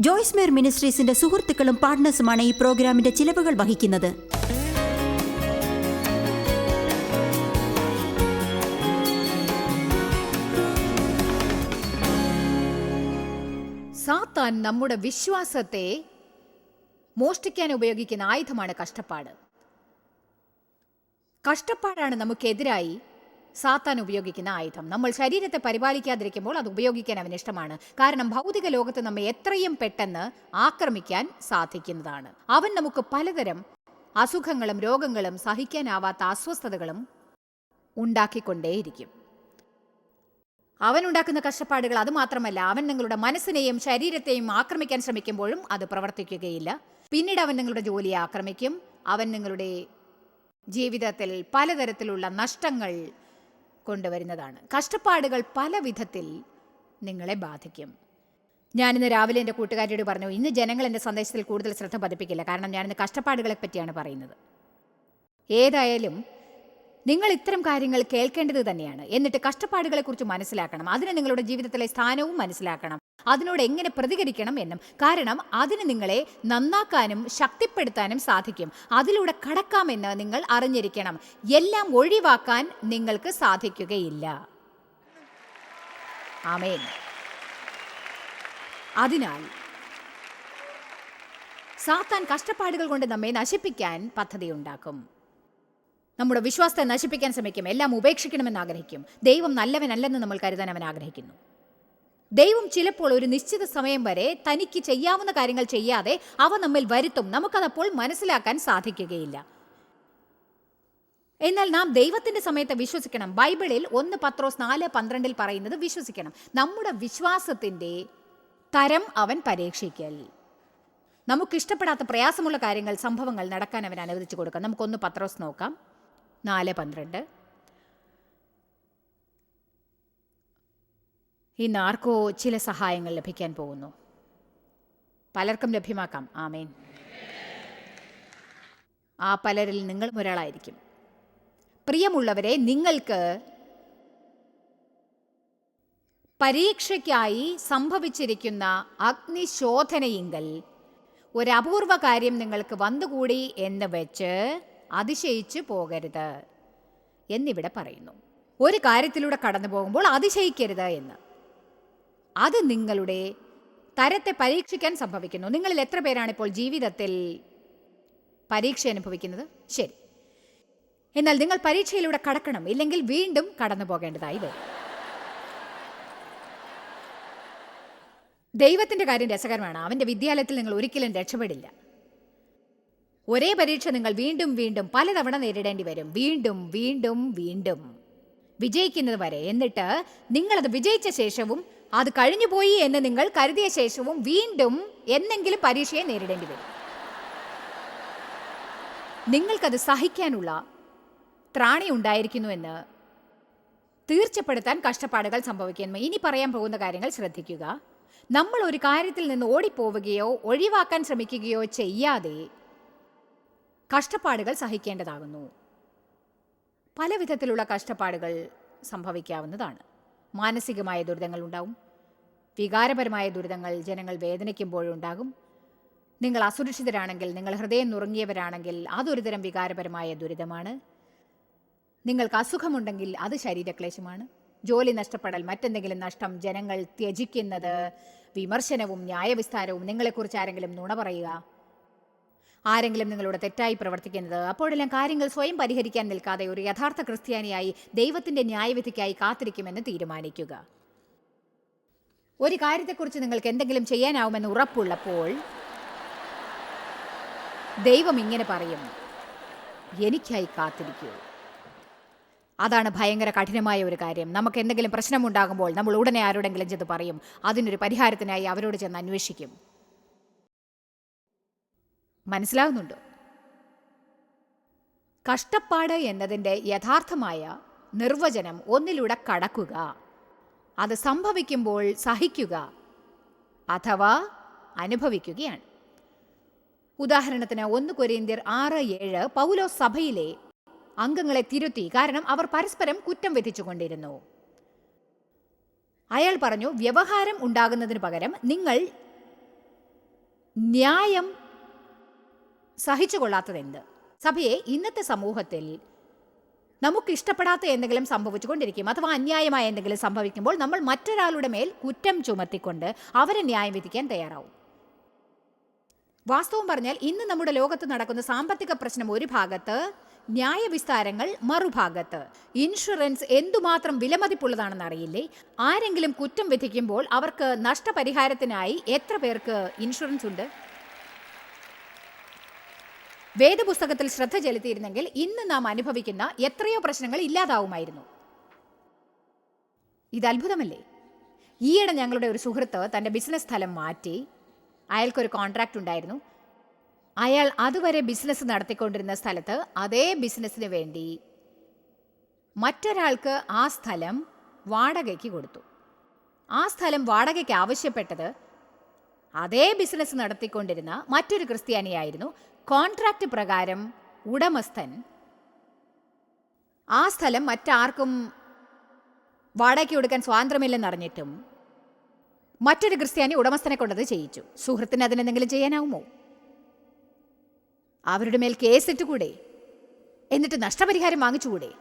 Joyce Meyer മിനിസ്ട്രീസിന്റെ സുഹൃത്തുക്കളും പാർട്ട്നേഴ്സുമാണ് ഈ പ്രോഗ്രാമിന്റെ ചിലവുകൾ വഹിക്കുന്നത്. സാത്താൻ നമ്മുടെ വിശ്വാസത്തെ മോഷ്ടിക്കാൻ ഉപയോഗിക്കുന്ന ആയുധമാണ് കഷ്ടപ്പാട്. കഷ്ടപ്പാടാണ് നമുക്കെതിരായി സാത്താൻ ഉപയോഗിക്കുന്ന ആയുധം. നമ്മൾ ശരീരത്തെ പരിപാലിക്കാതിരിക്കുമ്പോൾ അത് ഉപയോഗിക്കാൻ അവന് ഇഷ്ടമാണ്. കാരണം ഭൗതിക ലോകത്ത് നമ്മെ എത്രയും പെട്ടെന്ന് ആക്രമിക്കാൻ സാധിക്കുന്നതാണ്. അവൻ നമുക്ക് പലതരം അസുഖങ്ങളും രോഗങ്ങളും സഹിക്കാനാവാത്ത അസ്വസ്ഥതകളും ഉണ്ടാക്കിക്കൊണ്ടേയിരിക്കും. അവനുണ്ടാക്കുന്ന കഷ്ടപ്പാടുകൾ അത് മാത്രമല്ല അവൻ നിങ്ങളുടെ മനസ്സിനെയും ശരീരത്തെയും ആക്രമിക്കാൻ ശ്രമിക്കുമ്പോഴും അത് പ്രവർത്തിക്കുകയില്ല. പിന്നീട് അവൻ നിങ്ങളുടെ ജോലിയെ ആക്രമിക്കും. അവൻ നിങ്ങളുടെ ജീവിതത്തിൽ പലതരത്തിലുള്ള നഷ്ടങ്ങൾ കൊണ്ടുവരുന്നതാണ്. കഷ്ടപ്പാടുകൾ പല വിധത്തിൽ നിങ്ങളെ ബാധിക്കും. ഞാനിന്ന് രാവിലെ എന്റെ കൂട്ടുകാരിയോട് പറഞ്ഞു ഇന്ന് ജനങ്ങൾ എന്റെ സന്ദേശത്തിൽ കൂടുതൽ ശ്രദ്ധ പതിപ്പിക്കില്ല. കാരണം ഞാനിന്ന് കഷ്ടപ്പാടുകളെ പറ്റിയാണ് പറയുന്നത്. ഏതായാലും നിങ്ങൾ ഇത്തരം കാര്യങ്ങൾ കേൾക്കേണ്ടത് തന്നെയാണ്. എന്നിട്ട് കഷ്ടപ്പാടുകളെക്കുറിച്ച് മനസ്സിലാക്കണം. അതിന് നിങ്ങളുടെ ജീവിതത്തിലെ സ്ഥാനവും മനസ്സിലാക്കണം. അതിനോട് എങ്ങനെ പ്രതികരിക്കണം എന്നും. കാരണം അതിന് നിങ്ങളെ നന്നാക്കാനും ശക്തിപ്പെടുത്താനും സാധിക്കും. അതിലൂടെ കടക്കാമെന്ന് നിങ്ങൾ അറിഞ്ഞിരിക്കണം. എല്ലാം ഒഴിവാക്കാൻ നിങ്ങൾക്ക് സാധിക്കുകയില്ല. ആമേൻ. അതിനാൽ സാത്താൻ കഷ്ടപ്പാടുകൾ കൊണ്ട് നമ്മെ നശിപ്പിക്കാൻ പദ്ധതിയുണ്ടാക്കും. നമ്മുടെ വിശ്വാസത്തെ നശിപ്പിക്കാൻ ശ്രമിക്കും. എല്ലാം ഉപേക്ഷിക്കണമെന്ന് ആഗ്രഹിക്കും. ദൈവം നല്ലവനല്ലെന്ന് നമ്മൾ കരുതാൻ അവൻ ആഗ്രഹിക്കുന്നു. ദൈവം ചിലപ്പോൾ ഒരു നിശ്ചിത സമയം വരെ തനിക്ക് ചെയ്യാവുന്ന കാര്യങ്ങൾ ചെയ്യാതെ അവ നമ്മിൽ വരുത്തും. നമുക്കതപ്പോൾ മനസ്സിലാക്കാൻ സാധിക്കുകയില്ല. എന്നാൽ നാം ദൈവത്തിന്റെ സമയത്ത് വിശ്വസിക്കണം. ബൈബിളിൽ ഒന്ന് പത്രോസ് നാല് പന്ത്രണ്ടിൽ പറയുന്നത് വിശ്വസിക്കണം. നമ്മുടെ വിശ്വാസത്തിന്റെ തരം അവൻ പരീക്ഷിക്കൽ. നമുക്കിഷ്ടപ്പെടാത്ത പ്രയാസമുള്ള കാര്യങ്ങൾ സംഭവങ്ങൾ നടക്കാൻ അവൻ അനുവദിച്ചു കൊടുക്കാം നമുക്കൊന്ന് പത്രോസ് നോക്കാം. നാല് പന്ത്രണ്ട്. ഇന്ന് ആർക്കോ ചില സഹായങ്ങൾ ലഭിക്കാൻ പോകുന്നു. പലർക്കും ലഭ്യമാക്കാം. ആമേൻ. ആ പലരിൽ നിങ്ങൾ ഒരാളായിരിക്കും. പ്രിയമുള്ളവരെ നിങ്ങൾക്ക് പരീക്ഷയ്ക്കായി സംഭവിച്ചിരിക്കുന്ന അഗ്നിശോധനയിങ്കൽ ഒരു അപൂർവ കാര്യം നിങ്ങൾക്ക് വന്നുകൂടി എന്ന് വെച്ച് അതിശയിച്ചു പോകരുത്. എന്നിവിടെ പറയുന്നു ഒരു കാര്യത്തിലൂടെ കടന്നു പോകുമ്പോൾ അതിശയിക്കരുത് എന്ന്. അത് നിങ്ങളുടെ തരത്തെ പരീക്ഷിക്കാൻ സംഭവിക്കുന്നു. നിങ്ങളിൽ എത്ര പേരാണ് ഇപ്പോൾ ജീവിതത്തിൽ പരീക്ഷ അനുഭവിക്കുന്നത്? ശരി. എന്നാൽ നിങ്ങൾ പരീക്ഷയിലൂടെ കടക്കണം ഇല്ലെങ്കിൽ വീണ്ടും കടന്നു പോകേണ്ടതായി വരും. ദൈവത്തിന്റെ കാര്യം രസകരമാണ്. അവന്റെ വിദ്യാലയത്തിൽ നിങ്ങൾ ഒരിക്കലും രക്ഷപ്പെടില്ല. ഒരേ പരീക്ഷ നിങ്ങൾ വീണ്ടും വീണ്ടും പലതവണ നേരിടേണ്ടി വരും. വീണ്ടും വീണ്ടും വീണ്ടും. വിജയിക്കുന്നത് വരെ. എന്നിട്ട് നിങ്ങളത് വിജയിച്ച ശേഷവും അത് കഴിഞ്ഞുപോയി എന്ന് നിങ്ങൾ കരുതിയ ശേഷവും വീണ്ടും എന്നെങ്കിലും പരീക്ഷയെ നേരിടേണ്ടി വരും. നിങ്ങൾക്കത് സഹിക്കാനുള്ള ത്രാണി ഉണ്ടായിരിക്കുന്നുവെന്ന് തീർച്ചപ്പെടുത്താൻ കഷ്ടപ്പാടുകൾ സംഭവിക്കുന്നു. ഇനി പറയാൻ പോകുന്ന കാര്യങ്ങൾ ശ്രദ്ധിക്കുക. നമ്മൾ ഒരു കാര്യത്തിൽ നിന്ന് ഓടിപ്പോവുകയോ ഒഴിവാക്കാൻ ശ്രമിക്കുകയോ ചെയ്യാതെ കഷ്ടപ്പാടുകൾ സഹിക്കേണ്ടതാകുന്നു. പല വിധത്തിലുള്ള കഷ്ടപ്പാടുകൾ സംഭവിക്കാവുന്നതാണ്. മാനസികമായ ദുരിതങ്ങൾ ഉണ്ടാവും. വികാരപരമായ ദുരിതങ്ങൾ ജനങ്ങൾ വേദനിക്കുമ്പോഴുണ്ടാകും നിങ്ങൾ അസുരക്ഷിതരാണെങ്കിൽ നിങ്ങൾ ഹൃദയം നുറുങ്ങിയവരാണെങ്കിൽ അതൊരുതരം വികാരപരമായ ദുരിതമാണ്. നിങ്ങൾക്ക് അസുഖമുണ്ടെങ്കിൽ അത് ശരീരക്ലേശമാണ്. ജോലി നഷ്ടപ്പെടൽ മറ്റെന്തെങ്കിലും നഷ്ടം ജനങ്ങൾ ത്യജിക്കുന്നത് വിമർശനവും ന്യായവിസ്താരവും നിങ്ങളെക്കുറിച്ച് ആരെങ്കിലും നുണ പറയുക ആരെങ്കിലും നിങ്ങളോട് തെറ്റായി പ്രവർത്തിക്കുന്നത്. അപ്പോഴെല്ലാം കാര്യങ്ങൾ സ്വയം പരിഹരിക്കാൻ നിൽക്കാതെ ഒരു യഥാർത്ഥ ക്രിസ്ത്യാനിയായി ദൈവത്തിന്റെ ന്യായവിധിക്കായി കാത്തിരിക്കുമെന്ന് തീരുമാനിക്കുക. ഒരു കാര്യത്തെക്കുറിച്ച് നിങ്ങൾക്ക് എന്തെങ്കിലും ചെയ്യാനാവുമെന്ന് ഉറപ്പുള്ളപ്പോൾ ദൈവം ഇങ്ങനെ പറയും. എനിക്കായി കാത്തിരിക്കൂ. അതാണ് ഭയങ്കര കഠിനമായ ഒരു കാര്യം. നമുക്ക് എന്തെങ്കിലും പ്രശ്നമുണ്ടാകുമ്പോൾ നമ്മൾ ഉടനെ ആരോടെങ്കിലും ചെന്ന് പറയും. അതിനൊരു പരിഹാരത്തിനായി അവരോട് ചെന്ന് അന്വേഷിക്കും. മനസ്സിലാകുന്നുണ്ടോ കഷ്ടപ്പാട് എന്നതിന്റെ യഥാർത്ഥമായ നിർവചനം ഒന്നിലൂടെ കടക്കുക. അത് സംഭവിക്കുമ്പോൾ സഹിക്കുക അഥവാ അനുഭവിക്കുകയാണ്. ഉദാഹരണത്തിന് ഒന്ന് കൊരിന്ത്യർ ആറ് ഏഴ് പൗലോ സഭയിലെ അംഗങ്ങളെ തിരുത്തി കാരണം അവർ പരസ്പരം കുറ്റം വിധിച്ചുകൊണ്ടിരുന്നു. അയാൾ പറഞ്ഞു വ്യവഹാരം ഉണ്ടാകുന്നതിന് പകരം നിങ്ങൾ ന്യായം സഹിച്ചു കൊള്ളാത്തതെന്ത് സഭയെ ഇന്നത്തെ സമൂഹത്തിൽ നമുക്ക് ഇഷ്ടപ്പെടാത്ത എന്തെങ്കിലും സംഭവിച്ചുകൊണ്ടിരിക്കും അഥവാ അന്യായമായ എന്തെങ്കിലും സംഭവിക്കുമ്പോൾ നമ്മൾ മറ്റൊരാളുടെ മേൽ കുറ്റം ചുമത്തിക്കൊണ്ട് അവരെ ന്യായം വിധിക്കാൻ തയ്യാറാവും. വാസ്തവം പറഞ്ഞാൽ ഇന്ന് നമ്മുടെ ലോകത്ത് നടക്കുന്ന സാമ്പത്തിക പ്രശ്നം ഒരു ഭാഗത്ത് ന്യായവിസ്താരങ്ങൾ മറുഭാഗത്ത്. ഇൻഷുറൻസ് എന്തുമാത്രം വിലമതിപ്പുള്ളതാണെന്ന് അറിയില്ലേ? ആരെങ്കിലും കുറ്റം വിധിക്കുമ്പോൾ അവർക്ക് നഷ്ടപരിഹാരത്തിനായി എത്ര പേർക്ക് ഇൻഷുറൻസ് ഉണ്ട്? വേദപുസ്തകത്തിൽ ശ്രദ്ധ ചെലുത്തിയിരുന്നെങ്കിൽ ഇന്ന് നാം അനുഭവിക്കുന്ന എത്രയോ പ്രശ്നങ്ങൾ ഇല്ലാതാവുമായിരുന്നു. ഇത് അത്ഭുതമല്ലേ ഈയിടെ ഞങ്ങളുടെ ഒരു സുഹൃത്ത് തന്റെ ബിസിനസ് സ്ഥലം മാറ്റി. അയാൾക്കൊരു കോൺട്രാക്റ്റ് ഉണ്ടായിരുന്നു. അയാൾ അതുവരെ ബിസിനസ് നടത്തിക്കൊണ്ടിരുന്ന സ്ഥലത്ത് അതേ ബിസിനസ്സിന് വേണ്ടി മറ്റൊരാൾക്ക് ആ സ്ഥലം വാടകയ്ക്ക് കൊടുത്തു. ആ സ്ഥലം വാടകയ്ക്ക് ആവശ്യപ്പെട്ടത് അതേ ബിസിനസ് നടത്തിക്കൊണ്ടിരുന്ന മറ്റൊരു ക്രിസ്ത്യാനിയായിരുന്നു. കോൺട്രാക്റ്റ് പ്രകാരം ഉടമസ്ഥൻ ആ സ്ഥലം മറ്റാർക്കും വാടകയ്ക്ക് കൊടുക്കാൻ സ്വാതന്ത്ര്യമില്ലെന്നറിഞ്ഞിട്ടും മറ്റൊരു ക്രിസ്ത്യാനി ഉടമസ്ഥനെ കൊണ്ടത് ചെയ്യിച്ചു. സുഹൃത്തിന് അതിനെന്തെങ്കിലും ചെയ്യാനാവുമോ? അവരുടെ മേൽ കേസിട്ടുകൂടെ? എന്നിട്ട് നഷ്ടപരിഹാരം വാങ്ങിച്ചുകൂടെ?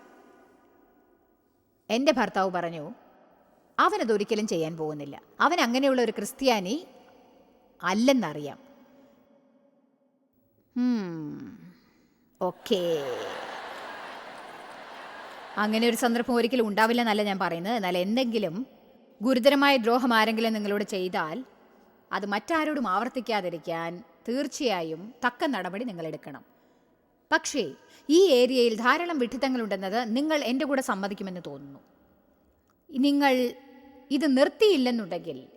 എന്റെ ഭർത്താവ് പറഞ്ഞു അവനതൊരിക്കലും ചെയ്യാൻ പോകുന്നില്ല. അവൻ അങ്ങനെയുള്ള ഒരു ക്രിസ്ത്യാനി അല്ലെന്നറിയാം. ഓക്കേ അങ്ങനെ ഒരു സന്ദർഭം ഒരിക്കലും ഉണ്ടാവില്ല എന്നല്ല ഞാൻ പറയുന്നത്. എന്നാൽ എന്തെങ്കിലും ഗുരുതരമായ ദ്രോഹം ആരെങ്കിലും നിങ്ങളോട് ചെയ്താൽ അത് മറ്റാരോടും ആവർത്തിക്കാതിരിക്കാൻ തീർച്ചയായും തക്ക നടപടി നിങ്ങൾ എടുക്കണം. പക്ഷേ ഈ ഏരിയയിൽ ധാരാളം വിഡിത്തങ്ങളുണ്ടെന്നത് നിങ്ങൾ എന്റെ കൂടെ സമ്മതിക്കുമെന്ന് തോന്നുന്നു. നിങ്ങൾ ഇത് നിർത്തിയില്ലെന്നുണ്ടെങ്കിൽ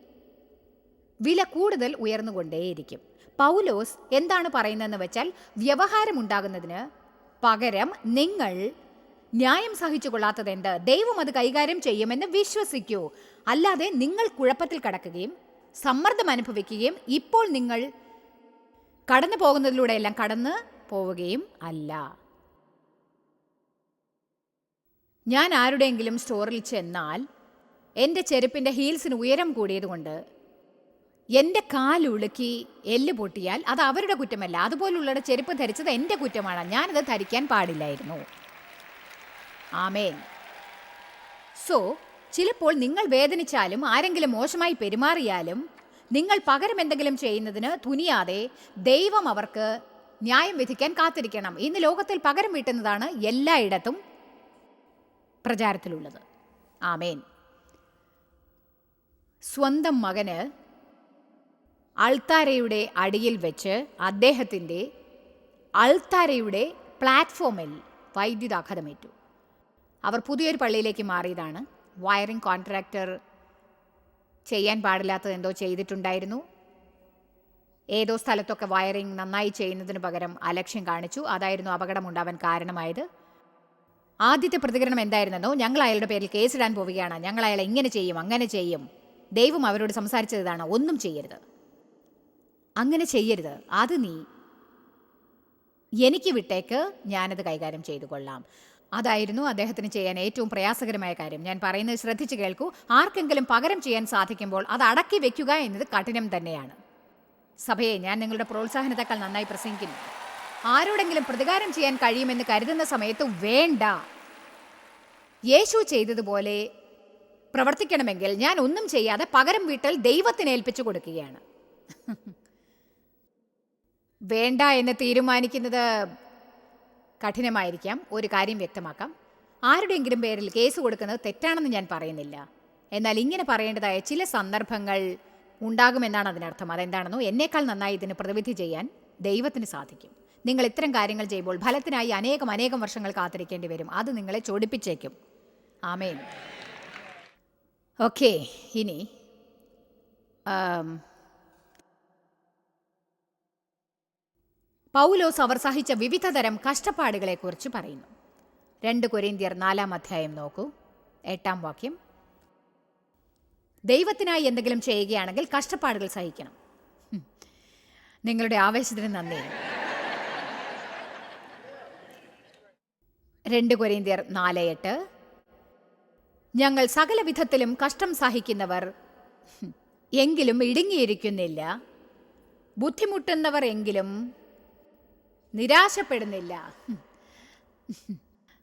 വില കൂടുതൽ ഉയർന്നുകൊണ്ടേയിരിക്കും. പൗലോസ് എന്താണ് പറയുന്നതെന്ന് വെച്ചാൽ വ്യവഹാരമുണ്ടാകുന്നതിന് പകരം നിങ്ങൾ ന്യായം സഹിച്ചു കൊള്ളാത്തതെന്ത്? ദൈവം അത് കൈകാര്യം ചെയ്യുമെന്ന് വിശ്വസിക്കൂ. അല്ലാതെ നിങ്ങൾ കുഴപ്പത്തിൽ കടക്കുകയും സമ്മർദ്ദം അനുഭവിക്കുകയും ഇപ്പോൾ നിങ്ങൾ കടന്നു പോകുന്നതിലൂടെ എല്ലാം കടന്ന് പോവുകയും അല്ല. ഞാൻ ആരുടെയെങ്കിലും സ്റ്റോറിൽ ചെന്നാൽ എന്റെ ചെരുപ്പിന്റെ ഹീൽസിന് ഉയരം കൂടിയതുകൊണ്ട് എന്റെ കാലുളുക്കി എല്ല് പൊട്ടിയാൽ അത് അവരുടെ കുറ്റമല്ല. അതുപോലുള്ള ചെരുപ്പ് ധരിച്ചത് എന്റെ കുറ്റമാണ്. ഞാനത് ധരിക്കാൻ പാടില്ലായിരുന്നു. ആമേൻ. സോ ചിലപ്പോൾ നിങ്ങൾ വേദനിച്ചാലും ആരെങ്കിലും മോശമായി പെരുമാറിയാലും നിങ്ങൾ പകരം എന്തെങ്കിലും ചെയ്യുന്നതിന് തുനിയാതെ ദൈവം അവർക്ക് ന്യായം വിധിക്കാൻ കാത്തിരിക്കണം. ഇന്ന് ലോകത്തിൽ പകരം വീട്ടുന്നതാണ് എല്ലായിടത്തും പ്രചാരത്തിലുള്ളത്. ആമേൻ. സ്വന്തം മകന് അൾത്താരയുടെ അടിയിൽ വെച്ച് അദ്ദേഹത്തിന്റെ അൾത്താരയുടെ പ്ലാറ്റ്ഫോമിൽ വൈദ്യുതാഘാതമേറ്റു. അവർ പുതിയൊരു പള്ളിയിലേക്ക് മാറിയതാണ്. വയറിംഗ് കോൺട്രാക്ടർ ചെയ്യാൻ പാടില്ലാത്തത് എന്തോ ചെയ്തിട്ടുണ്ടായിരുന്നു. ഏതോ സ്ഥലത്തൊക്കെ വയറിംഗ് നന്നായി ചെയ്യുന്നതിന് പകരം അലക്ഷ്യം കാണിച്ചു. അതായിരുന്നു അപകടമുണ്ടാവാൻ കാരണമായത്. ആദ്യത്തെ പ്രതികരണം എന്തായിരുന്നെന്നോ ഞങ്ങൾ അയാളുടെ പേരിൽ കേസിടാൻ പോവുകയാണ്. ഞങ്ങൾ അയാളെ ഇങ്ങനെ ചെയ്യും അങ്ങനെ ചെയ്യും. ദൈവം അവരോട് സംസാരിച്ചതാണ് ഒന്നും ചെയ്യരുത്. അങ്ങനെ ചെയ്യരുത്. അത് നീ എനിക്ക് വിട്ടേക്ക് ഞാനത് കൈകാര്യം ചെയ്തു കൊള്ളാം. അതായിരുന്നു അദ്ദേഹത്തിന് ചെയ്യാൻ ഏറ്റവും പ്രയാസകരമായ കാര്യം. ഞാൻ പറയുന്നത് ശ്രദ്ധിച്ചു കേൾക്കൂ. ആർക്കെങ്കിലും പകരം ചെയ്യാൻ സാധിക്കുമ്പോൾ അത് അടക്കി വെക്കുക എന്നത് കഠിനം തന്നെയാണ്. സഭയെ ഞാൻ നിങ്ങളുടെ പ്രോത്സാഹനത്തെക്കാൾ നന്നായി പ്രസംഗിക്കുന്നു. ആരോടെങ്കിലും പ്രതികാരം ചെയ്യാൻ കഴിയുമെന്ന് കരുതുന്ന സമയത്ത് വേണ്ട. യേശു ചെയ്തതുപോലെ പ്രവർത്തിക്കണമെങ്കിൽ ഞാൻ ഒന്നും ചെയ്യാതെ പകരം വീട്ടിൽ ദൈവത്തിന് ഏൽപ്പിച്ചു കൊടുക്കുകയാണ്. വേണ്ട എന്ന് തീരുമാനിക്കുന്നത് കഠിനമായിരിക്കാം. ഒരു കാര്യം വ്യക്തമാക്കാം. ആരുടെയെങ്കിലും പേരിൽ കേസ് കൊടുക്കുന്നത് തെറ്റാണെന്ന് ഞാൻ പറയുന്നില്ല. എന്നാൽ ഇങ്ങനെ പറയേണ്ടതായ ചില സന്ദർഭങ്ങൾ ഉണ്ടാകുമെന്നാണ് അതിനർത്ഥം. അതെന്താണെന്നോ എന്നേക്കാൾ നന്നായി ഇതിന് പ്രതിവിധി ചെയ്യാൻ ദൈവത്തിന് സാധിക്കും. നിങ്ങൾ ഇത്തരം കാര്യങ്ങൾ ചെയ്യുമ്പോൾ ഫലത്തിനായി അനേകം അനേകം വർഷങ്ങൾ കാത്തിരിക്കേണ്ടി വരും. അത് നിങ്ങളെ ചൊടിപ്പിച്ചേക്കും. ആമേൻ. ഓക്കെ ഇനി പൗലോസ് അവർ സഹിച്ച വിവിധതരം കഷ്ടപ്പാടുകളെക്കുറിച്ച് പറയുന്നു. രണ്ട് കൊരിന്ത്യർ നാലാം അധ്യായം നോക്കൂ. എട്ടാം വാക്യം. ദൈവത്തിനായി എന്തെങ്കിലും ചെയ്യുകയാണെങ്കിൽ കഷ്ടപ്പാടുകൾ സഹിക്കണം. നിങ്ങളുടെ ആവേശത്തിന് നന്ദി. രണ്ട് കൊരിന്ത്യർ നാല് എട്ട്. ഞങ്ങൾ സകല വിധത്തിലും കഷ്ടം സഹിക്കുന്നവർ എങ്കിലും ഇടുങ്ങിയിരിക്കുന്നില്ല. ബുദ്ധിമുട്ടുന്നവർ എങ്കിലും നിരാശപ്പെടുന്നില്ല.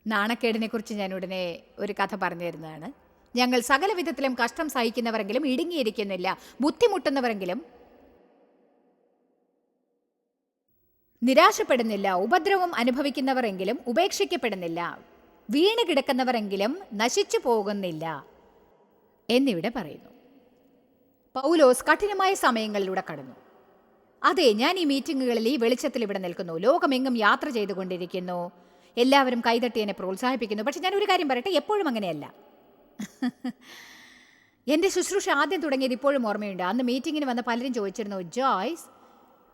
നാണക്കേടിനെ കുറിച്ച് ഞാൻ ഉടനെ ഒരു കഥ പറഞ്ഞു തരുന്നതാണ് ഞങ്ങൾ സകല വിധത്തിലും കഷ്ടം സഹിക്കുന്നവരെങ്കിലും ഇടുങ്ങിയിരിക്കുന്നില്ല. ബുദ്ധിമുട്ടുന്നവരെങ്കിലും നിരാശപ്പെടുന്നില്ല. ഉപദ്രവം അനുഭവിക്കുന്നവരെങ്കിലും ഉപേക്ഷിക്കപ്പെടുന്നില്ല. വീണ് കിടക്കുന്നവരെങ്കിലും നശിച്ചു പോകുന്നില്ല എന്നിവിടെ പറയുന്നു. പൗലോസ് കഠിനമായ സമയങ്ങളിലൂടെ കടന്നു. അതെ ഞാൻ ഈ മീറ്റിങ്ങുകളിൽ ഈ വെളിച്ചത്തിൽ ഇവിടെ നിൽക്കുന്നു. ലോകമെങ്ങും യാത്ര ചെയ്തുകൊണ്ടിരിക്കുന്നു. എല്ലാവരും കൈതട്ടി എന്നെ പ്രോത്സാഹിപ്പിക്കുന്നു. പക്ഷെ ഞാൻ ഒരു കാര്യം പറയട്ടെ എപ്പോഴും അങ്ങനെയല്ല. എന്റെ ശുശ്രൂഷ ആദ്യം തുടങ്ങിയത് ഇപ്പോഴും ഓർമ്മയുണ്ട്. അന്ന് മീറ്റിങ്ങിന് വന്ന പലരും ചോദിച്ചിരുന്നു ജോയ്സ്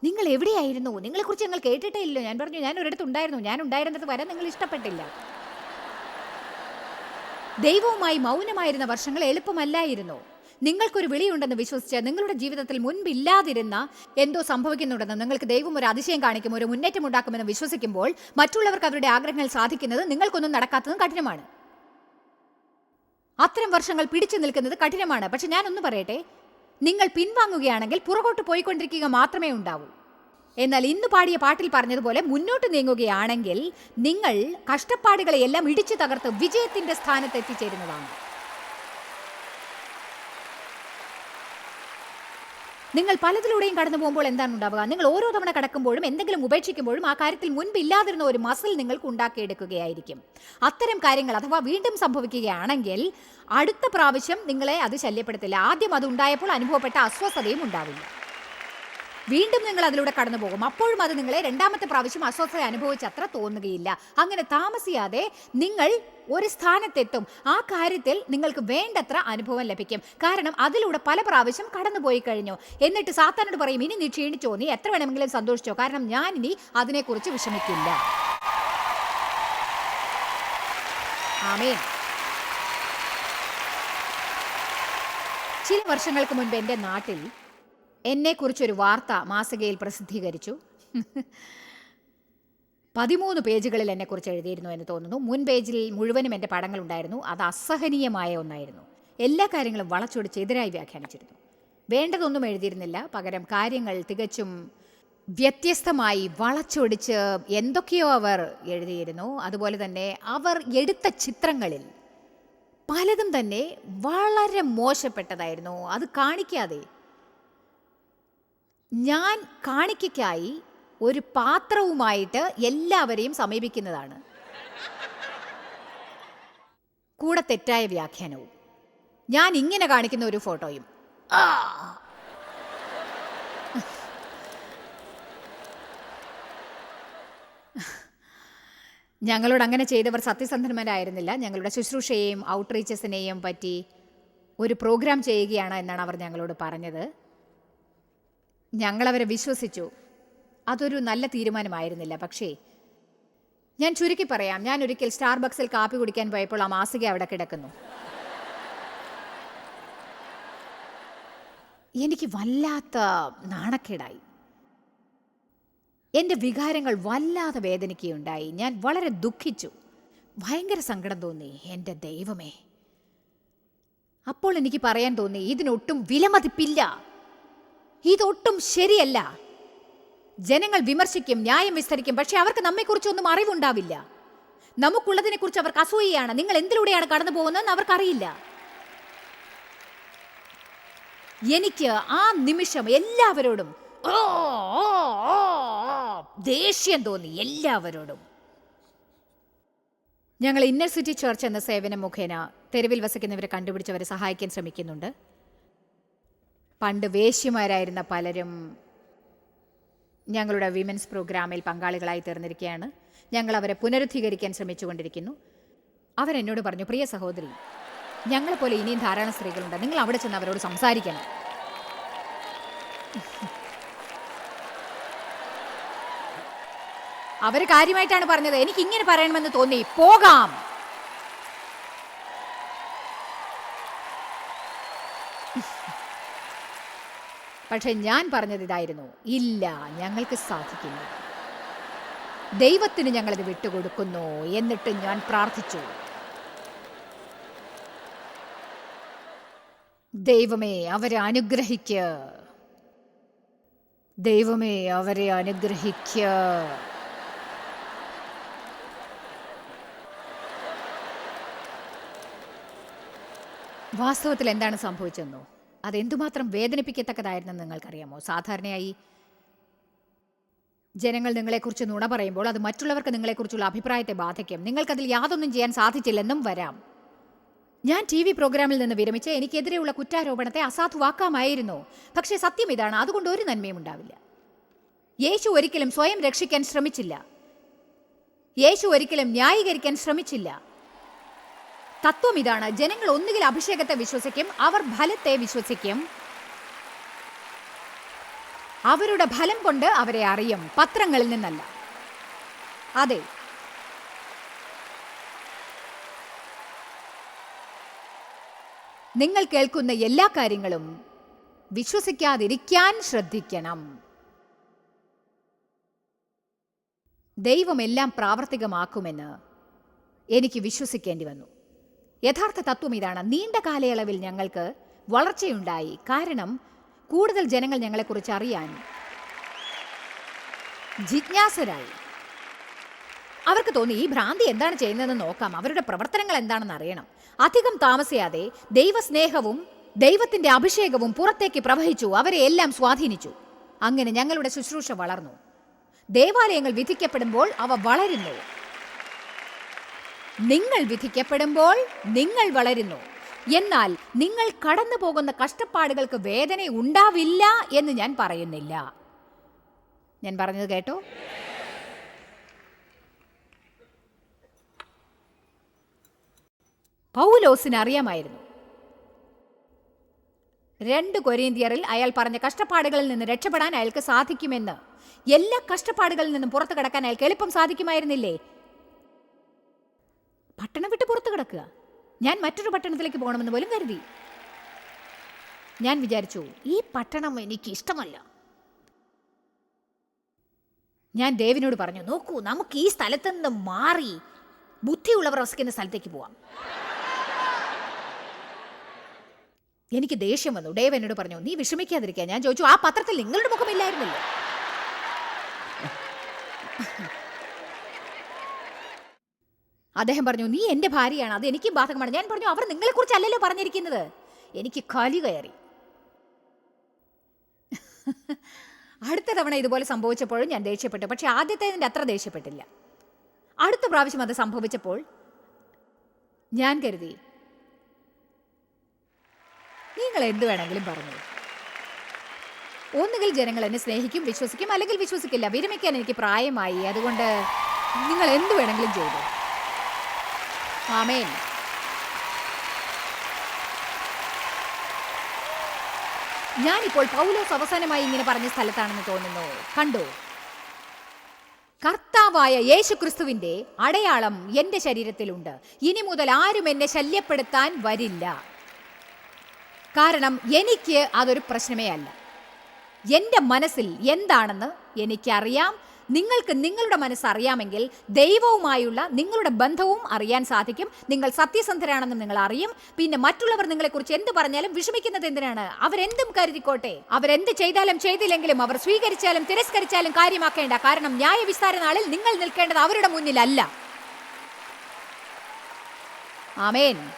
നിങ്ങൾ എവിടെയായിരുന്നു? നിങ്ങളെക്കുറിച്ച് ഞങ്ങൾ കേട്ടിട്ടേ ഇല്ലോ ഞാൻ പറഞ്ഞു ഞാൻ ഒരിടത്ത് ഉണ്ടായിരുന്നു. ഞാൻ ഉണ്ടായിരുന്നത് വരെ നിങ്ങൾ ഇഷ്ടപ്പെട്ടില്ല. ദൈവവുമായി മൗനമായിരുന്ന വർഷങ്ങൾ എളുപ്പമല്ലായിരുന്നു. നിങ്ങൾക്കൊരു വിളിയുണ്ടെന്ന് വിശ്വസിച്ച് നിങ്ങളുടെ ജീവിതത്തിൽ മുൻപില്ലാതിരുന്ന എന്തോ സംഭവിക്കുന്നുണ്ടെന്ന് നിങ്ങൾക്ക് ദൈവം ഒരു അതിശയം കാണിക്കും ഒരു മുന്നേറ്റം ഉണ്ടാക്കുമെന്ന് വിശ്വസിക്കുമ്പോൾ മറ്റുള്ളവർക്ക് അവരുടെ ആഗ്രഹങ്ങൾ സാധിക്കുന്നത് നിങ്ങൾക്കൊന്നും നടക്കാത്തതും കഠിനമാണ്. അത്തരം വർഷങ്ങൾ പിടിച്ചു നിൽക്കുന്നത് കഠിനമാണ്. പക്ഷെ ഒന്ന് പറയട്ടെ നിങ്ങൾ പിൻവാങ്ങുകയാണെങ്കിൽ പുറകോട്ട് പോയിക്കൊണ്ടിരിക്കുക മാത്രമേ ഉണ്ടാവൂ. എന്നാൽ ഇന്ന് പാടിയ പാട്ടിൽ പറഞ്ഞതുപോലെ മുന്നോട്ട് നീങ്ങുകയാണെങ്കിൽ നിങ്ങൾ കഷ്ടപ്പാടുകളെയെല്ലാം ഇടിച്ചു തകർത്ത് വിജയത്തിന്റെ സ്ഥാനത്ത് എത്തിച്ചേരുന്നതാണ് നിങ്ങൾ പലതിലൂടെയും കടന്നു പോകുമ്പോൾ എന്താണ് ഉണ്ടാവുക? നിങ്ങൾ ഓരോ തവണ കടക്കുമ്പോഴും എന്തെങ്കിലും ഉപേക്ഷിക്കുമ്പോഴും ആ കാര്യത്തിൽ മുൻപ് ഇല്ലാതിരുന്ന ഒരു മസിൽ നിങ്ങൾക്ക് ഉണ്ടാക്കിയെടുക്കുകയായിരിക്കും. അത്തരം കാര്യങ്ങൾ അഥവാ വീണ്ടും സംഭവിക്കുകയാണെങ്കിൽ അടുത്ത പ്രാവശ്യം നിങ്ങളെ അത് ശല്യപ്പെടുത്തില്ല. ആദ്യം അത് ഉണ്ടായപ്പോൾ അനുഭവപ്പെട്ട അസ്വസ്ഥതയും ഉണ്ടാവില്ല. വീണ്ടും നിങ്ങൾ അതിലൂടെ കടന്നു പോകും. അപ്പോഴും അത് നിങ്ങളെ രണ്ടാമത്തെ പ്രാവശ്യം അസ്വസ്ഥത അനുഭവിച്ചത്ര തോന്നുകയില്ല. അങ്ങനെ താമസിയാതെ നിങ്ങൾ ഒരു സ്ഥാനത്തെത്തും. ആ കാര്യത്തിൽ നിങ്ങൾക്ക് വേണ്ടത്ര അനുഭവം ലഭിക്കും. കാരണം അതിലൂടെ പല പ്രാവശ്യം കടന്നുപോയി കഴിഞ്ഞു. എന്നിട്ട് സാത്താനോട് പറയും ഇനി നീ ക്ഷീണിച്ചോ? നീ എത്ര വേണമെങ്കിലും സന്തോഷിച്ചോ? കാരണം ഞാൻ ഇനി അതിനെക്കുറിച്ച് വിഷമിക്കില്ല. ആമേ ചില വർഷങ്ങൾക്ക് മുൻപ് എന്റെ നാട്ടിൽ എന്നെക്കുറിച്ചൊരു വാർത്ത മാസികയിൽ പ്രസിദ്ധീകരിച്ചു. പതിമൂന്ന് പേജുകളിൽ എന്നെക്കുറിച്ച് എഴുതിയിരുന്നു എന്ന് തോന്നുന്നു. മുൻ പേജിൽ മുഴുവനും എന്റെ പടങ്ങൾ ഉണ്ടായിരുന്നു അത് അസഹനീയമായ ഒന്നായിരുന്നു. എല്ലാ കാര്യങ്ങളും വളച്ചൊടിച്ച് എതിരായി വ്യാഖ്യാനിച്ചിരുന്നു. വേണ്ടതൊന്നും എഴുതിയിരുന്നില്ല. പകരം കാര്യങ്ങൾ തികച്ചും വ്യത്യസ്തമായി വളച്ചൊടിച്ച് എന്തൊക്കെയോ അവർ എഴുതിയിരുന്നു. അതുപോലെ തന്നെ അവർ എടുത്ത ചിത്രങ്ങളിൽ പലതും തന്നെ വളരെ മോശപ്പെട്ടതായിരുന്നു. അത് കാണിക്കാതെ ഞാൻ കാണിക്കയ്ക്കായി ഒരു പാത്രവുമായിട്ട് എല്ലാവരെയും സമീപിക്കുന്നതാണ്. കൂടെ തെറ്റായ വ്യാഖ്യാനവും. ഞാൻ ഇങ്ങനെ കാണിക്കുന്ന ഒരു ഫോട്ടോയും. ഞങ്ങളോട് അങ്ങനെ ചെയ്തവർ സത്യസന്ധന്മാരായിരുന്നില്ല. ഞങ്ങളുടെ ശുശ്രൂഷയെയും ഔട്ട്റീച്ചസിനെയും പറ്റി ഒരു പ്രോഗ്രാം ചെയ്യുകയാണ് എന്നാണ് അവർ ഞങ്ങളോട് പറഞ്ഞത്. ഞങ്ങളവരെ വിശ്വസിച്ചു. അതൊരു നല്ല തീരുമാനമായിരുന്നില്ല. പക്ഷേ ഞാൻ ചുരുക്കി പറയാം. ഞാൻ ഒരിക്കൽ സ്റ്റാർബക്സിൽ കാപ്പി കുടിക്കാൻ പോയപ്പോൾ ആ മാസിക അവിടെ കിടക്കുന്നു. എനിക്ക് വല്ലാത്ത നാണക്കേടായി. എന്റെ വികാരങ്ങൾ വല്ലാതെ വേദനിക്കുകയുണ്ടായി. ഞാൻ വളരെ ദുഃഖിച്ചു. ഭയങ്കര സങ്കടം തോന്നി. എന്റെ ദൈവമേ. അപ്പോൾ എനിക്ക് പറയാൻ തോന്നി ഇതിനൊട്ടും വിലമതിപ്പില്ല. ഇതൊട്ടും ശരിയല്ല. ജനങ്ങൾ വിമർശിക്കും ന്യായം വിസ്തരിക്കും പക്ഷെ അവർക്ക് നമ്മെക്കുറിച്ചൊന്നും അറിവുണ്ടാവില്ല. നമുക്കുള്ളതിനെക്കുറിച്ച് അവർക്ക് അസൂയയാണ്. നിങ്ങൾ എന്തിലൂടെയാണ് കടന്നു പോകുന്നതെന്ന് അവർക്കറിയില്ല. എനിക്ക് ആ നിമിഷം എല്ലാവരോടും ഓ, ദേഷ്യം തോന്നി എല്ലാവരോടും. ഞങ്ങൾ ഇന്നർ സിറ്റി ചർച്ച് എന്ന സേവനം മുഖേന തെരുവിൽ വസിക്കുന്നവരെ കണ്ടുപിടിച്ചവരെ സഹായിക്കാൻ ശ്രമിക്കുന്നുണ്ട്. പണ്ട് വേശ്യമാരായിരുന്ന പലരും ഞങ്ങളുടെ വിമൻസ് പ്രോഗ്രാമിൽ പങ്കാളികളായി തീർന്നിരിക്കുകയാണ് ഞങ്ങൾ അവരെ പുനരുദ്ധീകരിക്കാൻ ശ്രമിച്ചുകൊണ്ടിരിക്കുന്നു. അവരെന്നോട് പറഞ്ഞു പ്രിയ സഹോദരി ഞങ്ങളെപ്പോലെ ഇനിയും ധാരാളം സ്ത്രീകളുണ്ട്. നിങ്ങൾ അവിടെ ചെന്ന് അവരോട് സംസാരിക്കണം. അവർ കാര്യമായിട്ടാണ് പറഞ്ഞത്. എനിക്ക് ഇങ്ങനെ പറയണമെന്ന് തോന്നി. പോകാം. പക്ഷെ ഞാൻ പറഞ്ഞത് ഇതായിരുന്നു ഇല്ല ഞങ്ങൾക്ക് സാധിക്കില്ല. ദൈവത്തിന് ഞങ്ങളത് വിട്ടുകൊടുക്കുന്നു എന്നിട്ട് ഞാൻ പ്രാർത്ഥിച്ചു. ദൈവമേ അവരെ അനുഗ്രഹിക്ക. ദൈവമേ അവരെ അനുഗ്രഹിക്ക. വാസ്തവത്തിൽ എന്താണ് സംഭവിച്ചെന്നോ? അതെന്തുമാത്രം വേദനിപ്പിക്കത്തക്കതായിരുന്നെന്ന് നിങ്ങൾക്കറിയാമോ? സാധാരണയായി ജനങ്ങൾ നിങ്ങളെക്കുറിച്ച് നുണ പറയുമ്പോൾ അത് മറ്റുള്ളവർക്ക് നിങ്ങളെക്കുറിച്ചുള്ള അഭിപ്രായത്തെ ബാധിക്കും. നിങ്ങൾക്കതിൽ യാതൊന്നും ചെയ്യാൻ സാധിച്ചില്ലെന്നും വരാം. ഞാൻ ടി വി പ്രോഗ്രാമിൽ നിന്ന് വിരമിച്ച് എനിക്കെതിരെയുള്ള കുറ്റാരോപണത്തെ അസാധുവാക്കാമായിരുന്നു. പക്ഷേ സത്യം ഇതാണ് അതുകൊണ്ട് ഒരു നന്മയും ഉണ്ടാവില്ല. യേശു ഒരിക്കലും സ്വയം രക്ഷിക്കാൻ ശ്രമിച്ചില്ല. യേശു ഒരിക്കലും ന്യായീകരിക്കാൻ ശ്രമിച്ചില്ല. തത്വം ഇതാണ് ജനങ്ങൾ ഒന്നുകിൽ അഭിഷേകത്തെ വിശ്വസിക്കും അവർ ഫലത്തെ വിശ്വസിക്കും. അവരുടെ ഫലം കൊണ്ട് അവരെ അറിയും പത്രങ്ങളിൽ നിന്നല്ല. അതെ. നിങ്ങൾ കേൾക്കുന്ന എല്ലാ കാര്യങ്ങളും വിശ്വസിക്കാതിരിക്കാൻ ശ്രദ്ധിക്കണം. ദൈവമെല്ലാം പ്രാവർത്തികമാക്കുമെന്ന് എനിക്ക് വിശ്വസിക്കേണ്ടി വന്നു. യഥാർത്ഥ തത്വം ഇതാണ്. നീണ്ട കാലയളവിൽ ഞങ്ങൾക്ക് വളർച്ചയുണ്ടായി. കാരണം കൂടുതൽ ജനങ്ങൾ ഞങ്ങളെക്കുറിച്ച് അറിയാൻ ജിജ്ഞാസരായി. അവർക്ക് തോന്നി ഈ ഭ്രാന്തി എന്താണ് ചെയ്യുന്നതെന്ന് നോക്കാം. അവരുടെ പ്രവർത്തനങ്ങൾ എന്താണെന്ന് അറിയണം. അധികം താമസിയാതെ ദൈവസ്നേഹവും ദൈവത്തിന്റെ അഭിഷേകവും പുറത്തേക്ക് പ്രവഹിച്ചു. അവരെ എല്ലാം സ്വാധീനിച്ചു. അങ്ങനെ ഞങ്ങളുടെ ശുശ്രൂഷ വളർന്നു. ദേവാലയങ്ങൾ വിധിക്കപ്പെടുമ്പോൾ അവ വളരുന്നു. നിങ്ങൾ വിധിക്കപ്പെടുമ്പോൾ നിങ്ങൾ വളരുന്നു. എന്നാൽ നിങ്ങൾ കടന്നു പോകുന്ന കഷ്ടപ്പാടുകൾക്ക് വേദന ഉണ്ടാവില്ല എന്ന് ഞാൻ പറയുന്നില്ല. ഞാൻ പറഞ്ഞത് കേട്ടോ? പൗലോസിന് അറിയാമായിരുന്നു. രണ്ട് കൊരീന്തിയറിൽ അയാൾ പറഞ്ഞ കഷ്ടപ്പാടുകളിൽ നിന്ന് രക്ഷപ്പെടാൻ അയാൾക്ക് സാധിക്കുമെന്ന്. എല്ലാ കഷ്ടപ്പാടുകളിൽ നിന്നും പുറത്തു കടക്കാൻ അയാൾക്ക് എളുപ്പം സാധിക്കുമായിരുന്നില്ലേ? പട്ടണം വിട്ട് പുറത്തു കിടക്കുക. ഞാൻ മറ്റൊരു പട്ടണത്തിലേക്ക് പോകണമെന്ന് പോലും കരുതി. ഞാൻ വിചാരിച്ചു ഈ പട്ടണം എനിക്ക് ഇഷ്ടമല്ല. ഞാൻ ദേവിനോട് പറഞ്ഞു നോക്കൂ നമുക്ക് ഈ സ്ഥലത്ത് നിന്ന് മാറി ബുദ്ധിയുള്ളവർ വസിക്കുന്ന സ്ഥലത്തേക്ക് പോവാം. എനിക്ക് ദേഷ്യം വന്നു. ഡേവ് എന്നോട് പറഞ്ഞു നീ വിഷമിക്കാതിരിക്കുക. ഞാൻ ചോദിച്ചു ആ പത്രത്തിൽ നിങ്ങളുടെ മുഖമില്ലായിരുന്നല്ലോ അദ്ദേഹം പറഞ്ഞു നീ എന്റെ ഭാര്യയാണ്. അത് എനിക്ക് ബാധകമാണ്. ഞാൻ പറഞ്ഞു അവർ നിങ്ങളെക്കുറിച്ച് അല്ലല്ലോ പറഞ്ഞിരിക്കുന്നത്. എനിക്ക് കലി കയറി. അടുത്ത തവണ ഇതുപോലെ സംഭവിച്ചപ്പോഴും ഞാൻ ദേഷ്യപ്പെട്ടു. പക്ഷെ ആദ്യത്തേതിന്റെ അത്ര ദേഷ്യപ്പെട്ടില്ല. അടുത്ത പ്രാവശ്യം അത് സംഭവിച്ചപ്പോൾ ഞാൻ കരുതി നിങ്ങൾ എന്ത് വേണമെങ്കിലും പറഞ്ഞു. ഒന്നുകിൽ ജനങ്ങൾ എന്നെ സ്നേഹിക്കും വിശ്വസിക്കും അല്ലെങ്കിൽ വിശ്വസിക്കില്ല. വിരമിക്കാൻ എനിക്ക് പ്രായമായി. അതുകൊണ്ട് നിങ്ങൾ എന്ത് വേണമെങ്കിലും ചെയ്തു. ആമേൻ. ഞാനിപ്പോൾ പൗലോസ് അവസാനമായി ഇങ്ങനെ പറഞ്ഞ സ്ഥലത്താണെന്ന് തോന്നുന്നു. കണ്ടു? കർത്താവായ യേശുക്രിസ്തുവിന്റെ അടയാളം എന്റെ ശരീരത്തിലുണ്ട്. ഇനി മുതൽ ആരും എന്നെ ശല്യപ്പെടുത്താൻ വരില്ല. കാരണം എനിക്ക് അതൊരു പ്രശ്നമേ അല്ല. എന്റെ മനസ്സിൽ എന്താണെന്ന് എനിക്കറിയാം. നിങ്ങൾക്ക് നിങ്ങളുടെ മനസ്സറിയാമെങ്കിൽ ദൈവവുമായുള്ള നിങ്ങളുടെ ബന്ധവും അറിയാൻ സാധിക്കും. നിങ്ങൾ സത്യസന്ധരാണെന്ന് നിങ്ങൾ അറിയും. പിന്നെ മറ്റുള്ളവർ നിങ്ങളെക്കുറിച്ച് എന്ത് പറഞ്ഞാലും വിഷമിക്കുന്നത് എന്തിനാണ്? അവരെന്തും കരുതിക്കോട്ടെ. അവരെന്ത് ചെയ്താലും ചെയ്തില്ലെങ്കിലും അവർ സ്വീകരിച്ചാലും തിരസ്കരിച്ചാലും കാര്യമാക്കേണ്ട. കാരണം ന്യായവിസ്താര നാളിൽ നിങ്ങൾ നിൽക്കേണ്ടത് അവരുടെ മുന്നിലല്ല. ആമേൻ.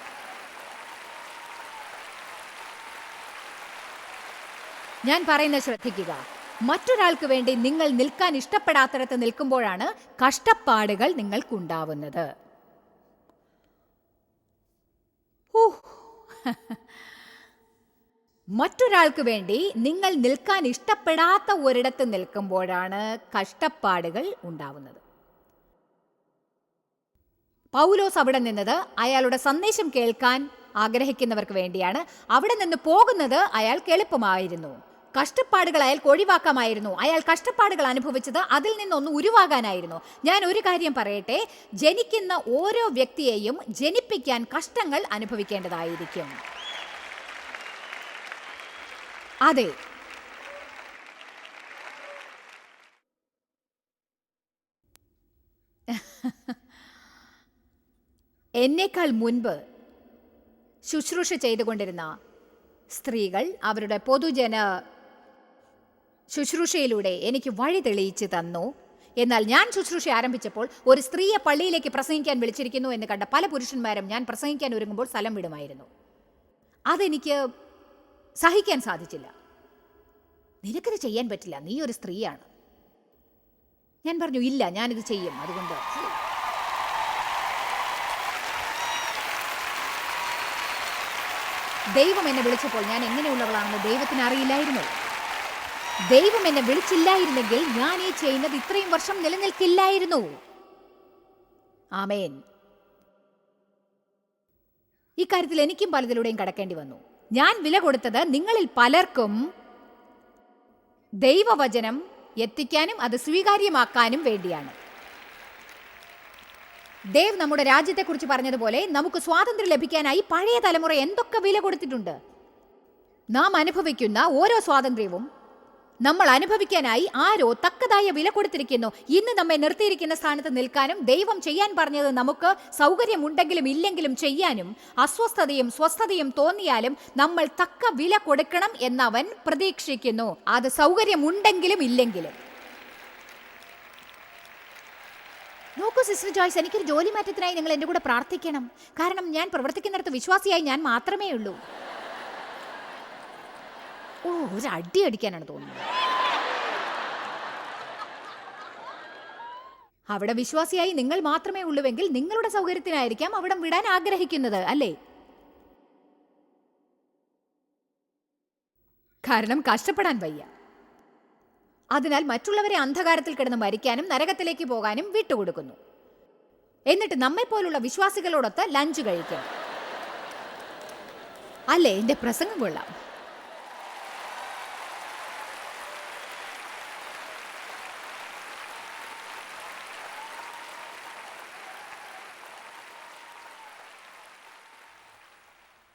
ഞാൻ പറയുന്നത് ശ്രദ്ധിക്കുക. മറ്റൊരാൾക്ക് വേണ്ടി നിങ്ങൾ നിൽക്കാൻ ഇഷ്ടപ്പെടാത്തിടത്ത് നിൽക്കുമ്പോഴാണ് കഷ്ടപ്പാടുകൾ നിങ്ങൾക്കുണ്ടാവുന്നത്. മറ്റൊരാൾക്ക് വേണ്ടി നിങ്ങൾ നിൽക്കാൻ ഇഷ്ടപ്പെടാത്ത ഒരിടത്ത് നിൽക്കുമ്പോഴാണ് കഷ്ടപ്പാടുകൾ ഉണ്ടാവുന്നത്. പൗലോസ് അവിടെ നിന്നത് അയാളുടെ സന്ദേശം കേൾക്കാൻ ആഗ്രഹിക്കുന്നവർക്ക് വേണ്ടിയാണ്. അവിടെ നിന്ന് പോകുന്നത് അയാൾക്ക് എളുപ്പമായിരുന്നു. കഷ്ടപ്പാടുകൾ അയാൾക്ക് ഒഴിവാക്കാമായിരുന്നു അയാൾ കഷ്ടപ്പാടുകൾ അനുഭവിച്ചത് അതിൽ നിന്നൊന്ന് ഉരുവാകാനായിരുന്നു. ഞാൻ ഒരു കാര്യം പറയട്ടെ? ജനിക്കുന്ന ഓരോ വ്യക്തിയെയും ജനിപ്പിക്കാൻ കഷ്ടങ്ങൾ അനുഭവിക്കേണ്ടതായിരിക്കും. അതെ. എന്നേക്കാൾ മുൻപ് ശുശ്രൂഷ ചെയ്തുകൊണ്ടിരുന്ന സ്ത്രീകൾ അവരുടെ പൊതുജന ശുശ്രൂഷയിലൂടെ എനിക്ക് വഴി തെളിയിച്ചു തന്നു. എന്നാൽ ഞാൻ ശുശ്രൂഷ ആരംഭിച്ചപ്പോൾ ഒരു സ്ത്രീയെ പള്ളിയിലേക്ക് പ്രസംഗിക്കാൻ വിളിച്ചിരിക്കുന്നു എന്ന് കണ്ട പല പുരുഷന്മാരും ഞാൻ പ്രസംഗിക്കാൻ ഒരുങ്ങുമ്പോൾ സ്ഥലം വിടുമായിരുന്നു. അതെനിക്ക് സഹിക്കാൻ സാധിച്ചില്ല. നിനക്കിത് ചെയ്യാൻ പറ്റില്ല. നീ ഒരു സ്ത്രീയാണ്. ഞാൻ പറഞ്ഞു ഇല്ല ഞാനിത് ചെയ്യും. അതുകൊണ്ട് ദൈവം എന്നെ വിളിച്ചപ്പോൾ ഞാൻ എങ്ങനെയുള്ളവളാണെന്ന് ദൈവത്തിന് അറിയില്ലായിരുന്നു. ദൈവം എന്നെ വിളിച്ചില്ലായിരുന്നെങ്കിൽ ഞാൻ ഈ ചെയ്യുന്നത് ഇത്രയും വർഷം നിലനിൽക്കില്ലായിരുന്നു. ആമേൻ. ഇക്കാര്യത്തിൽ എനിക്കും പലതിലൂടെയും കടക്കേണ്ടി വന്നു. ഞാൻ വില കൊടുത്തത് നിങ്ങളിൽ പലർക്കും ദൈവവചനം എത്തിക്കാനും അത് സ്വീകാര്യമാക്കാനും വേണ്ടിയാണ്. ദേവ് നമ്മുടെ രാജ്യത്തെക്കുറിച്ച് പറഞ്ഞതുപോലെ നമുക്ക് സ്വാതന്ത്ര്യം ലഭിക്കാനായി പഴയ തലമുറ എന്തൊക്കെ വില കൊടുത്തിട്ടുണ്ട്? നാം അനുഭവിക്കുന്ന ഓരോ സ്വാതന്ത്ര്യവും നമ്മൾ അനുഭവിക്കാനായി ആരോ തക്കതായ വില കൊടുത്തിരിക്കുന്നു. ഇന്ന് നമ്മെ നിർത്തിയിരിക്കുന്ന സ്ഥാനത്ത് നിൽക്കാനും ദൈവം ചെയ്യാൻ പറഞ്ഞത് നമുക്ക് സൗകര്യമുണ്ടെങ്കിലും ഇല്ലെങ്കിലും ചെയ്യാനും അസ്വസ്ഥതയും സ്വസ്ഥതയും തോന്നിയാലും നമ്മൾ തക്ക വില കൊടുക്കണം എന്നവൻ പ്രതീക്ഷിക്കുന്നു. അത് സൗകര്യമുണ്ടെങ്കിലും ഇല്ലെങ്കിലും. നോക്കൂ സിസ്റ്റർ ജോയ്സ് എനിക്കൊരു ജോലി മാറ്റത്തിനായി നിങ്ങൾ എന്റെ കൂടെ പ്രാർത്ഥിക്കണം. കാരണം ഞാൻ പ്രവർത്തിക്കുന്നിടത്ത് വിശ്വാസിയായി ഞാൻ മാത്രമേ ഉള്ളൂ. ഓ ഒരു അടി അടിക്കാനാണ് തോന്നുന്നത്. അവിടെ വിശ്വാസിയായി നിങ്ങൾ മാത്രമേ ഉള്ളുവെങ്കിൽ നിങ്ങളുടെ സൗകര്യത്തിനായിരിക്കാം അവിടം വിടാൻ ആഗ്രഹിക്കുന്നത് അല്ലേ? കാരണം കഷ്ടപ്പെടാൻ വയ്യ. അതിനാൽ മറ്റുള്ളവരെ അന്ധകാരത്തിൽ കിടന്ന് മരിക്കാനും നരകത്തിലേക്ക് പോകാനും വിട്ടുകൊടുക്കുന്നു. എന്നിട്ട് നമ്മെപ്പോലുള്ള വിശ്വാസികളോടൊത്ത് ലഞ്ച് കഴിക്കും അല്ലേ? എന്റെ പ്രസംഗം കൊള്ളാം.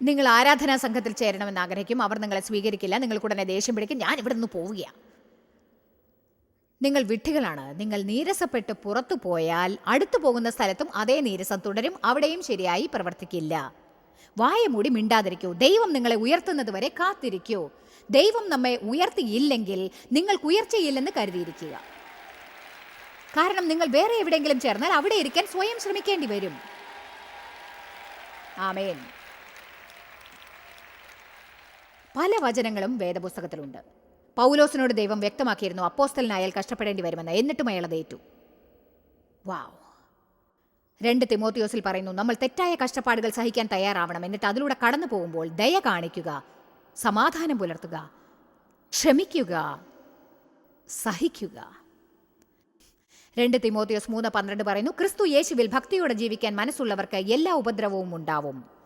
നിങ്ങൾ ആരാധനാ സംഘത്തിൽ ചേരണമെന്ന് ആഗ്രഹിക്കും. അവർ നിങ്ങളെ സ്വീകരിക്കില്ല. നിങ്ങൾക്ക് ഉടനെ ദേഷ്യം പിടിക്കും. ഞാൻ ഇവിടെ നിന്ന് പോവുകയാണ് നിങ്ങൾ വിഡ്ഢികളാണ്. നിങ്ങൾ നീരസപ്പെട്ട് പുറത്തു പോയാൽ അടുത്തു പോകുന്ന സ്ഥലത്തും അതേ നീരസം തുടരും. അവിടെയും ശരിയായി പ്രവർത്തിക്കില്ല. വായ മൂടി മിണ്ടാതിരിക്കൂ. ദൈവം നിങ്ങളെ ഉയർത്തുന്നത് വരെ കാത്തിരിക്കൂ. ദൈവം നമ്മെ ഉയർത്തിയില്ലെങ്കിൽ നിങ്ങൾക്ക് ഉയർച്ചയില്ലെന്ന് കരുതിയിരിക്കുക. കാരണം നിങ്ങൾ വേറെ എവിടെയെങ്കിലും ചേർന്നാൽ അവിടെ ഇരിക്കാൻ സ്വയം ശ്രമിക്കേണ്ടി വരും. ആമേൻ. പല വചനങ്ങളും വേദപുസ്തകത്തിലുണ്ട്. പൗലോസിനോട് ദൈവം വ്യക്തമാക്കിയിരുന്നു അപ്പോസ്തലനായാൽ കഷ്ടപ്പെടേണ്ടി വരുമെന്ന്. എന്നിട്ടും അയാൾ ഏറ്റു. വാവ്. രണ്ട് തിമോത്തിയോസിൽ പറയുന്നു നമ്മൾ തെറ്റായ കഷ്ടപ്പാടുകൾ സഹിക്കാൻ തയ്യാറാവണം. എന്നിട്ട് അതിലൂടെ കടന്നു പോകുമ്പോൾ ദയ കാണിക്കുക സമാധാനം പുലർത്തുക ക്ഷമിക്കുക സഹിക്കുക. രണ്ട് തിമോത്തിയോസ് മൂന്ന് പന്ത്രണ്ട് പറയുന്നു ക്രിസ്തു യേശുവിൽ ഭക്തിയോടെ ജീവിക്കാൻ മനസ്സുള്ളവർക്ക് എല്ലാ ഉപദ്രവവും ഉണ്ടാവും.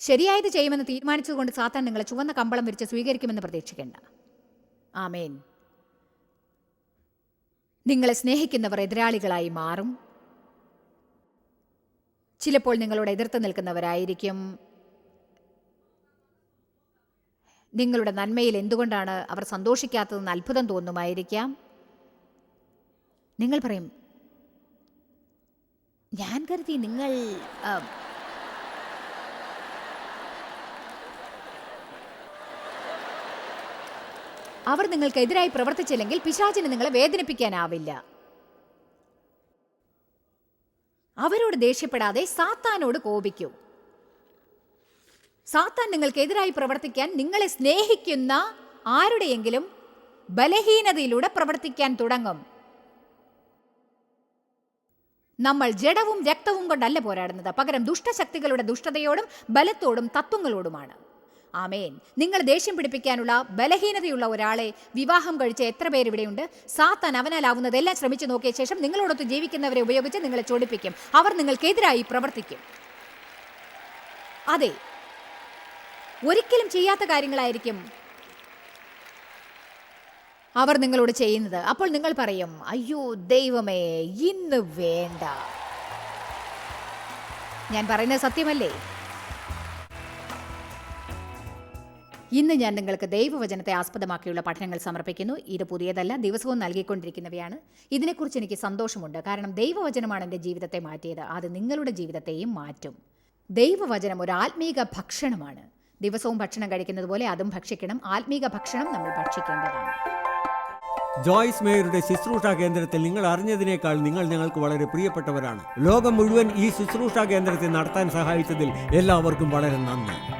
ശരിയായത് ചെയ്യുമെന്ന് തീരുമാനിച്ചതുകൊണ്ട് സാത്താൻ നിങ്ങളെ ചുവന്ന കമ്പളം വിരിച്ച് സ്വീകരിക്കുമെന്ന് പ്രതീക്ഷിക്കേണ്ട. ആമേൻ. നിങ്ങളെ സ്നേഹിക്കുന്നവർ എതിരാളികളായി മാറും. ചിലപ്പോൾ നിങ്ങളോട് എതിർത്ത് നിൽക്കുന്നവരായിരിക്കും. നിങ്ങളുടെ നന്മയിൽ എന്തുകൊണ്ടാണ് അവർ സന്തോഷിക്കാത്തതെന്ന് അത്ഭുതം തോന്നുമായിരിക്കാം. നിങ്ങൾ പറയും ഞാൻ കരുതി നിങ്ങൾ അവർ നിങ്ങൾക്കെതിരായി പ്രവർത്തിച്ചില്ലെങ്കിൽ പിശാചിന് നിങ്ങളെ വേദനിപ്പിക്കാനാവില്ല. അവരോട് ദേഷ്യപ്പെടാതെ സാത്താനോട് കോപിക്കൂ. സാത്താൻ നിങ്ങൾക്കെതിരായി പ്രവർത്തിക്കാൻ നിങ്ങളെ സ്നേഹിക്കുന്ന ആരുടെയെങ്കിലും ബലഹീനതയിലൂടെ പ്രവർത്തിക്കാൻ തുടങ്ങും. നമ്മൾ ജഡവും രക്തവും കൊണ്ടല്ല പോരാടുന്നത്. പകരം ദുഷ്ടശക്തികളുടെ ദുഷ്ടതയോടും ബലത്തോടും തത്വങ്ങളോടുമാണ്. ആമേൻ. നിങ്ങൾ ദേഷ്യം പിടിപ്പിക്കാനുള്ള ബലഹീനതയുള്ള ഒരാളെ വിവാഹം കഴിച്ച എത്ര പേര് ഇവിടെയുണ്ട്? സാത്താൻ അവനാലാവുന്നതെല്ലാം ശ്രമിച്ചു നോക്കിയ ശേഷം നിങ്ങളോടൊത്ത് ജീവിക്കുന്നവരെ ഉപയോഗിച്ച് നിങ്ങളെ ചൊടിപ്പിക്കും. അവർ നിങ്ങൾക്കെതിരായി പ്രവർത്തിക്കും. അതെ. ഒരിക്കലും ചെയ്യാത്ത കാര്യങ്ങളായിരിക്കും അവർ നിങ്ങളോട് ചെയ്യുന്നത്. അപ്പോൾ നിങ്ങൾ പറയും അയ്യോ ദൈവമേ ഇന്ന് വേണ്ട. ഞാൻ പറയുന്നത് സത്യമല്ലേ? ഇന്ന് ഞാൻ നിങ്ങൾക്ക് ദൈവവചനത്തെ ആസ്പദമാക്കിയുള്ള പഠനങ്ങൾ സമർപ്പിക്കുന്നു. ഇത് പുതിയതല്ല ദിവസവും നൽകിക്കൊണ്ടിരിക്കുന്നവയാണ്. ഇതിനെക്കുറിച്ച് എനിക്ക് സന്തോഷമുണ്ട്. കാരണം ദൈവവചനമാണ് എന്റെ ജീവിതത്തെ മാറ്റിയത്. അത് നിങ്ങളുടെ ജീവിതത്തെയും മാറ്റും. ദൈവവചനം ഒരു ആത്മീക ഭക്ഷണമാണ്. ദിവസവും ഭക്ഷണം കഴിക്കുന്നത് പോലെ അതും ഭക്ഷിക്കണം. ആത്മീക ഭക്ഷണം നമ്മൾ ഭക്ഷിക്കേണ്ടതാണ്. ജോയ്സ് മേയറുടെ ശുശ്രൂഷ കേന്ദ്രത്തിൽ നിങ്ങൾ അറിഞ്ഞതിനേക്കാൾ നിങ്ങൾ ഞങ്ങൾക്ക് വളരെ പ്രിയപ്പെട്ടവരാണ്. ലോകം മുഴുവൻ ഈ ശുശ്രൂഷ കേന്ദ്രത്തെ നടത്താൻ സഹായിച്ചതിൽ എല്ലാവർക്കും വളരെ നന്ദി.